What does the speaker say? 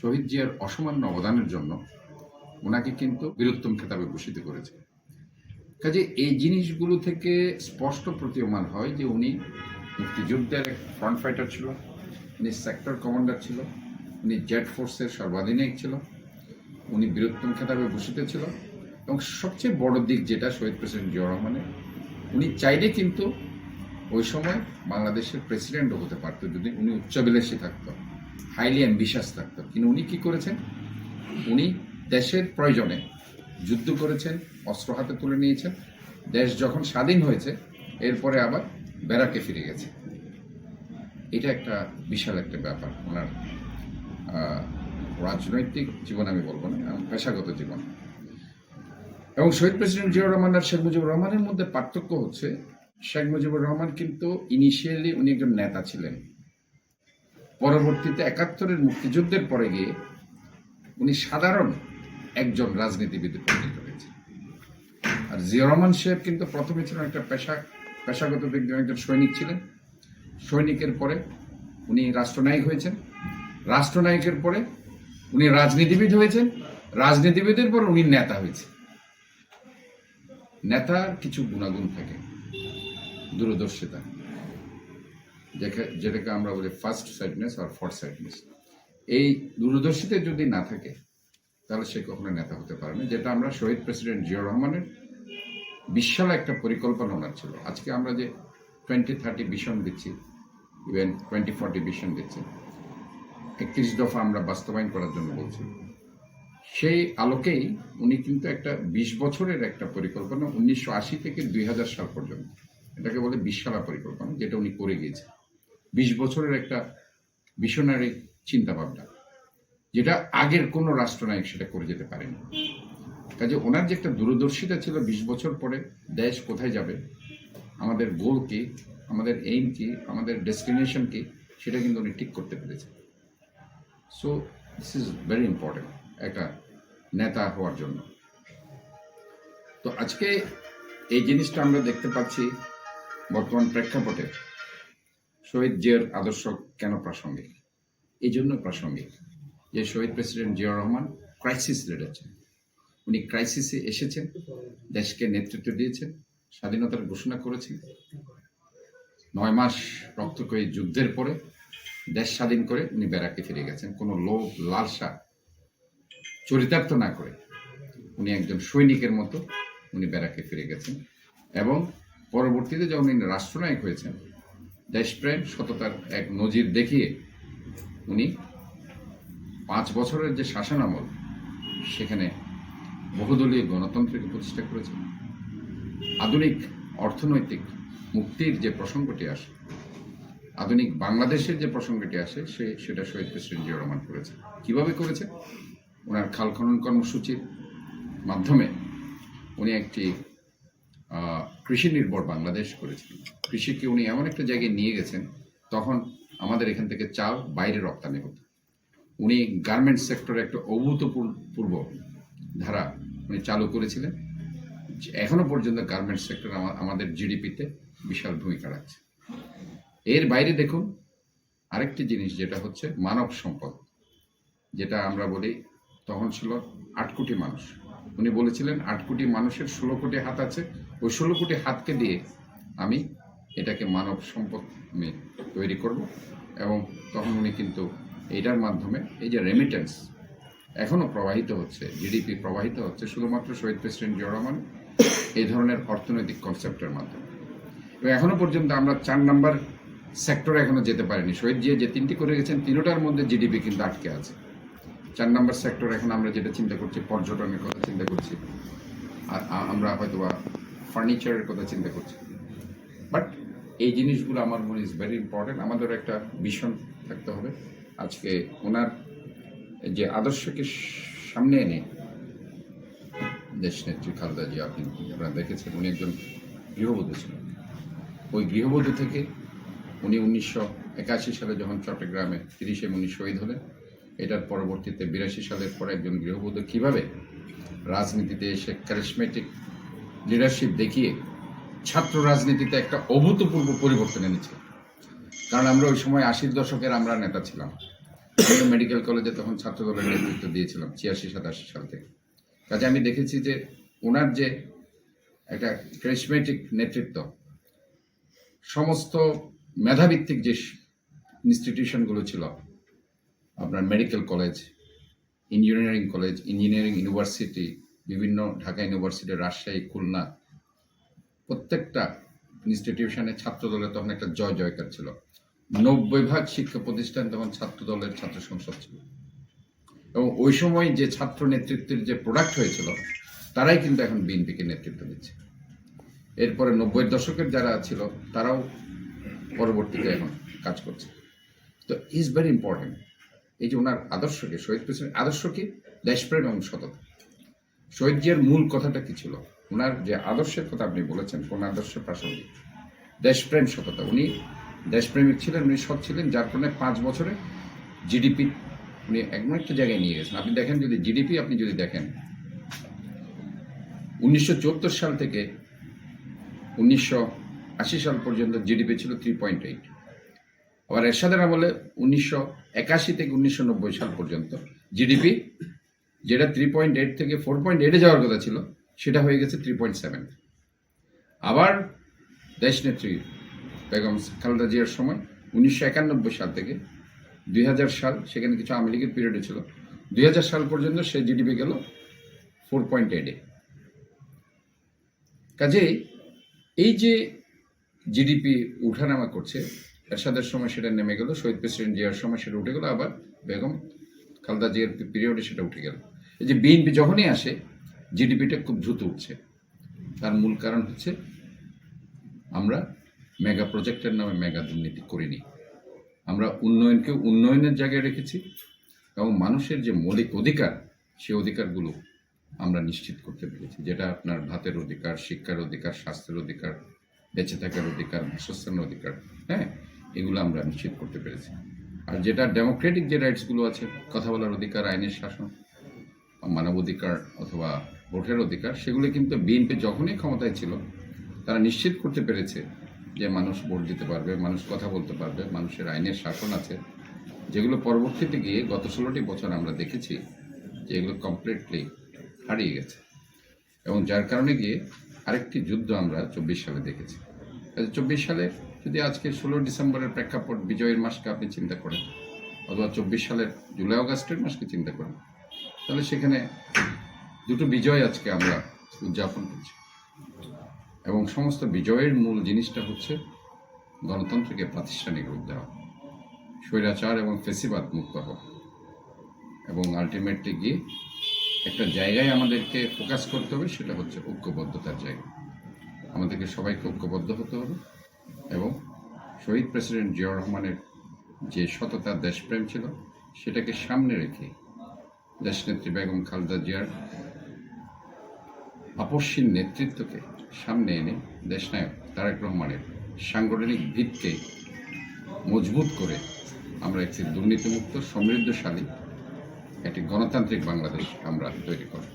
শহীদ জিয়ার অসামান্য অবদানের জন্য ওনাকে কিন্তু বীরত্তম খেতাবে ভূষিত করেছে। কাজে এই জিনিসগুলো থেকে স্পষ্ট প্রতীয়মান হয় যে উনি মুক্তিযুদ্ধের এক ফ্রন্ট ফাইটার ছিল, উনি সেক্টর কমান্ডার ছিল, উনি জেট ফোর্সের সর্বাধিনায়ক ছিল, উনি বীরোত্তম খেতাবে ভূষিত ছিল এবং সবচেয়ে বড় দিক যেটা শহীদ প্রেসিডেন্ট জিয়া রহমানের, উনি চাইলে কিন্তু ওই সময় বাংলাদেশের প্রেসিডেন্টও হতে পারতো যদি উনি উচ্চাভিলাষী থাকতো হাইলি অ্যাম্বিশাস থাকতো। কিন্তু উনি কি করেছেন? উনি দেশের প্রয়োজনে যুদ্ধ করেছেন, অস্ত্র হাতে তুলে নিয়েছেন। দেশ যখন স্বাধীন হয়েছে, এরপরে আবার ব্যারাকে ফিরে গেছে। এটা একটা বিশাল একটা ব্যাপার। ওনার রাজনৈতিক জীবন আমি বলব না পেশাগত জীবন। এবং শহীদ প্রেসিডেন্ট জিয়াউর রহমান আর শেখ মুজিবুর রহমানের মধ্যে পার্থক্য হচ্ছে, শেখ মুজিবুর রহমান কিন্তু ইনিশিয়ালি উনি একজন নেতা ছিলেন। পরবর্তীতে একাত্তরের মুক্তিযুদ্ধের পরে গিয়ে উনি সাধারণ একজন রাজনীতিবিদে পরিণত হয়েছেন। আর জিয়া রহমান সাহেব কিন্তু প্রথমে ছিলেন একটা পেশা পেশাগত দিয়ে একজন সৈনিক ছিলেন। সৈনিকের পরে উনি রাষ্ট্রনায়ক হয়েছেন। রাষ্ট্রনায়কের পরে উনি রাজনীতিবিদ হয়েছেন। রাজনীতিবিদের পর উনি নেতা হয়েছেন। নেতার কিছু গুণাগুণ থাকে, দূরদর্শিতা। যেটাকে আমরা বলি ফার্স্ট সাইডনেস আর ফোর্থ সাইডনেস এই দূরদর্শিতা যদি না থাকে, তাহলে সে কখনো নেতা হতে পারে না। যেটা আমরা শহীদ প্রেসিডেন্ট জিয়া রহমানের বিশাল একটা পরিকল্পনা ওনার ছিল। আজকে আমরা যে টোয়েন্টি থার্টি ভিশন দিচ্ছি ইভেন টোয়েন্টি ফর্টি ভিশন দিচ্ছি, একত্রিশ দফা আমরা বাস্তবায়ন করার জন্য বলছি। সেই আলোকেই উনি কিন্তু একটা বিশ বছরের একটা পরিকল্পনা, উনিশশো আশি থেকে দুই হাজার সাল পর্যন্ত। এটাকে বলে বিশালা পরিকল্পনা, যেটা উনি করে গিয়েছে বিশ বছরের একটা ভিশনারি চিন্তা ভাবনা যেটা আগের কোনো রাষ্ট্রনায়ক সেটা করে যেতে পারেনি। কাজে ওনার যে একটা দূরদর্শিতা ছিল বিশ বছর পরে দেশ কোথায় যাবে, আমাদের গোল কি, আমাদের এইম কি, আমাদের ডেস্টিনেশন কি, সেটা কিন্তু উনি ঠিক করতে পেরেছেন। So this is very important একটা নেতা হওয়ার জন্য। তো আজকে এই জিনিসটা আমরা দেখতে পাচ্ছি বর্তমান প্রেক্ষাপটে। শহীদ জিয়ার আদর্শ কেন প্রাসঙ্গিক? এই জন্য প্রাসঙ্গিক যে শহীদ president Zia Rahman crisis leader ছিলেন। উনি ক্রাইসিসে এসেছেন, দেশকে নেতৃত্ব দিয়েছেন, স্বাধীনতার ঘোষণা করেছেন। নয় মাস রক্তকয়ী যুদ্ধের পরে দেশ স্বাধীন করে উনি ব্যারাকে ফিরে গেছেন। কোনো লোভ, লালসা, চরিতার্থ না করে উনি একজন সৈনিকের মতো উনি ব্যারাকে ফিরে গেছেন। এবং পরবর্তীতে যখন উনি রাষ্ট্রনায়ক হয়েছেন দেশপ্রেম সততার এক নজির দেখিয়ে উনি পাঁচ বছরের যে শাসনামল, সেখানে বহুদলীয় গণতন্ত্রকে প্রতিষ্ঠা করেছেন। আধুনিক অর্থনৈতিক মুক্তির যে প্রসঙ্গটি আসে, আধুনিক বাংলাদেশের যে প্রসঙ্গটি আসে, সে, সেটা শহীদ প্রেসিডেন্ট জিয়া রহমান করেছে কীভাবে করেছে ওনার খাল খনন কর্মসূচির মাধ্যমে উনি একটি কৃষি নির্ভর বাংলাদেশ করেছিলেন কৃষিকে উনি এমন একটা জায়গায় নিয়ে গেছেন, তখন আমাদের এখান থেকে চাল বাইরে রপ্তানি হতো। উনি গার্মেন্টস সেক্টরে একটা অভূতপূর্ব ধারা উনি চালু করেছিলেন এখনও পর্যন্ত গার্মেন্টস সেক্টর আমাদের জিডিপিতে বিশাল ভূমিকা রাখছে। এর বাইরে দেখুন, আরেকটি জিনিস যেটা হচ্ছে মানব সম্পদ, যেটা আমরা বলি তখন ছিল আট কোটি মানুষ। উনি বলেছিলেন, আট কোটি মানুষের ষোলো কোটি হাত আছে ওই ষোলো কোটি হাতকে দিয়ে আমি এটাকে মানব সম্পদ তৈরি করব। এবং তখন উনি কিন্তু এটার মাধ্যমে এই যে রেমিটেন্স এখনও প্রবাহিত হচ্ছে জিডিপি প্রবাহিত হচ্ছে শুধুমাত্র শহীদ প্রেসিডেন্ট জিয়া এই ধরনের অর্থনৈতিক কনসেপ্টের মাধ্যমে। এবং এখনও পর্যন্ত আমরা চার নাম্বার সেক্টরে এখনও যেতে পারিনি। শহীদ জিয়া যে তিনটি করে গেছেন, তিনোটার মধ্যে জিডিপি কিন্তু আটকে আছে। চার নাম্বার সেক্টর এখন আমরা যেটা চিন্তা করছি, পর্যটনের কথা চিন্তা করছি, আর আমরা হয়তো বা ফার্নিচারের কথা চিন্তা করছি। বাট এই জিনিসগুলো আমার মনে ইজ ভেরি ইম্পর্টেন্ট আমাদের একটা ভীষণ থাকতে হবে। আজকে ওনার যে আদর্শকে সামনে এনে দেশ নেত্রী খালেদা জিয়া, আপনি আপনারা দেখেছেন, উনি একজন গৃহবধূ ছিলেন। ওই গৃহবধূ থেকে উনি উনিশশো একাশি সালে যখন চট্টগ্রামে তিরিশে উনি শহীদ হলেন, এটার পরবর্তীতে বিরাশি সালের পরে একজন গৃহবধূ কীভাবে রাজনীতিতে এসে ক্যারিসমেটিক লিডারশিপ দেখিয়ে ছাত্র রাজনীতিতে একটা অভূতপূর্ব পরিবর্তন এনেছে। কারণ আমরা ওই সময় আশির দশকের আমরা নেতা ছিলাম। মেডিকেল কলেজে তখন ছাত্র দলের নেতৃত্ব দিয়েছিলাম, ছিয়াশি, সাতাশি সাল থেকে। কাজে আমি দেখেছি যে ওনার যে একটা ক্যারিসমেটিক নেতৃত্ব, সমস্ত মেধাভিত্তিক যে ইনস্টিটিউশনগুলো ছিল, আপনার medical college engineering college engineering university বিভিন্ন ঢাকা ইউনিভার্সিটি রাজশাহী, খুলনা, প্রত্যেকটা ইনস্টিটিউশনে ছাত্র দলের তখন একটা জয় জয়কার ছিল। নব্বই ভাগ শিক্ষা প্রতিষ্ঠান তখন ছাত্র দলের ছাত্র সংসদ ছিল। এবং ওই সময় যে ছাত্র নেতৃত্বের যে প্রোডাক্ট হয়েছিল, তারাই কিন্তু এখন বিএনপিকে নেতৃত্ব দিচ্ছে। এরপরে নব্বই দশকের যারা ছিল, তারাও পরবর্তীতে এখন কাজ করছে। তো ইজ ভেরি ইম্পর্টেন্ট এই যে ওনার আদর্শকে, শহীদ প্রেসিডেন্ট, আদর্শ কি? দেশপ্রেম এবং সততা। শহীদ জিয়ার মূল কথাটা কি ছিল? ওনার যে আদর্শের কথা আপনি বলেছেন, কোন আদর্শ প্রাসঙ্গিক? দেশপ্রেম সততা। উনি দেশপ্রেমিক ছিলেন, উনি সৎ ছিলেন, যার কারণে পাঁচ বছরে জিডিপি উনি এমন একটা জায়গায় নিয়ে গেছেন। আপনি দেখেন যদি জিডিপি আপনি যদি দেখেন, উনিশশো সাল থেকে উনিশশো আশি সাল পর্যন্ত জিডিপি ছিল থ্রি পয়েন্ট এইট আবার এরশাদের আমলে উনিশশো একাশি থেকে উনিশশো নব্বই সাল পর্যন্ত জিডিপি যেটা থ্রি পয়েন্ট এইট থেকে ফোর পয়েন্ট এইটে যাওয়ার কথা ছিল, সেটা হয়ে গেছে থ্রি পয়েন্ট সেভেন আবার দেশনেত্রী বেগম খালেদা জিয়ার সময়, উনিশশো একানব্বই সাল থেকে দুই হাজার সাল, সেখানে কিছু আওয়ামী লীগের পিরিয়ডে ছিল, দুই হাজার সাল পর্যন্ত সে জিডিপি গেল ফোর পয়েন্ট এইটে কাজে এই যে জিডিপি উঠানামা করছে এর এরশাদের সময় সেটা নেমে গেল, শহীদ প্রেসিডেন্ট জিয়ার সময় সেটা উঠে গেল, আবার বেগম খালদা জিয়ার পিরিয়ডে সেটা উঠে গেল। এই যে বিএনপি যখনই আসে জিডিপিটা খুব দ্রুত উঠছে। তার মূল কারণ হচ্ছে আমরা মেগা প্রজেক্টের নামে মেগা দুর্নীতি করিনি। আমরা উন্নয়নকে উন্নয়নের জায়গায় রেখেছি এবং মানুষের যে মৌলিক অধিকার, সেই অধিকারগুলো আমরা নিশ্চিত করতে পেরেছি। যেটা আপনার ভাতের অধিকার, শিক্ষার অধিকার, স্বাস্থ্যের অধিকার, বেঁচে থাকার অধিকার, বাসস্থানের অধিকার হ্যাঁ? এগুলো আমরা নিশ্চিত করতে পেরেছি। আর যেটা ডেমোক্রেটিক যে রাইটসগুলো আছে, কথা বলার অধিকার, আইনের শাসন মানবাধিকার অথবা ভোটের অধিকার, সেগুলো কিন্তু বিএনপি যখনই ক্ষমতায় ছিল, তারা নিশ্চিত করতে পেরেছে যে মানুষ ভোট দিতে পারবে, মানুষ কথা বলতে পারবে, মানুষের আইনের শাসন আছে। যেগুলো পরবর্তীতে গিয়ে গত ষোলোটি বছর আমরা দেখেছি যে এগুলো কমপ্লিটলি হারিয়ে গেছে। এবং যার কারণে গিয়ে আরেকটি যুদ্ধ আমরা চব্বিশ সালে দেখেছি। চব্বিশ সালে যদি আজকে ষোলো ডিসেম্বরের প্রেক্ষাপট বিজয়ের মাসকে আপনি চিন্তা করেন, অথবা চব্বিশ সালের জুলাই অগাস্টের মাসকে চিন্তা করেন, তাহলে সেখানে দুটো বিজয় আজকে আমরা উদযাপন করছি। এবং সমস্ত বিজয়ের মূল জিনিসটা হচ্ছে গণতন্ত্রকে প্রাতিষ্ঠানিক রূপ দেওয়া, স্বৈরাচার এবং ফেসিবাদ মুক্ত হওয়া। এবং আলটিমেটলি গিয়ে একটা জায়গায় আমাদেরকে ফোকাস করতে হবে, সেটা হচ্ছে ঐক্যবদ্ধতার জায়গা। আমাদেরকে সবাইকে ঐক্যবদ্ধ হতে হবে। এবং শহীদ প্রেসিডেন্ট জিয়াউর রহমানের যে সততা দেশপ্রেম ছিল, সেটাকে সামনে রেখে দেশনেত্রী বেগম খালেদা জিয়ার আপসীন নেতৃত্বকে সামনে এনে দেশনায়ক তারেক রহমানের সাংগঠনিক ভিত্তিকে মজবুত করে আমরা একটি দুর্নীতিমুক্ত, সমৃদ্ধশালী, একটি গণতান্ত্রিক বাংলাদেশ আমরা তৈরি করি.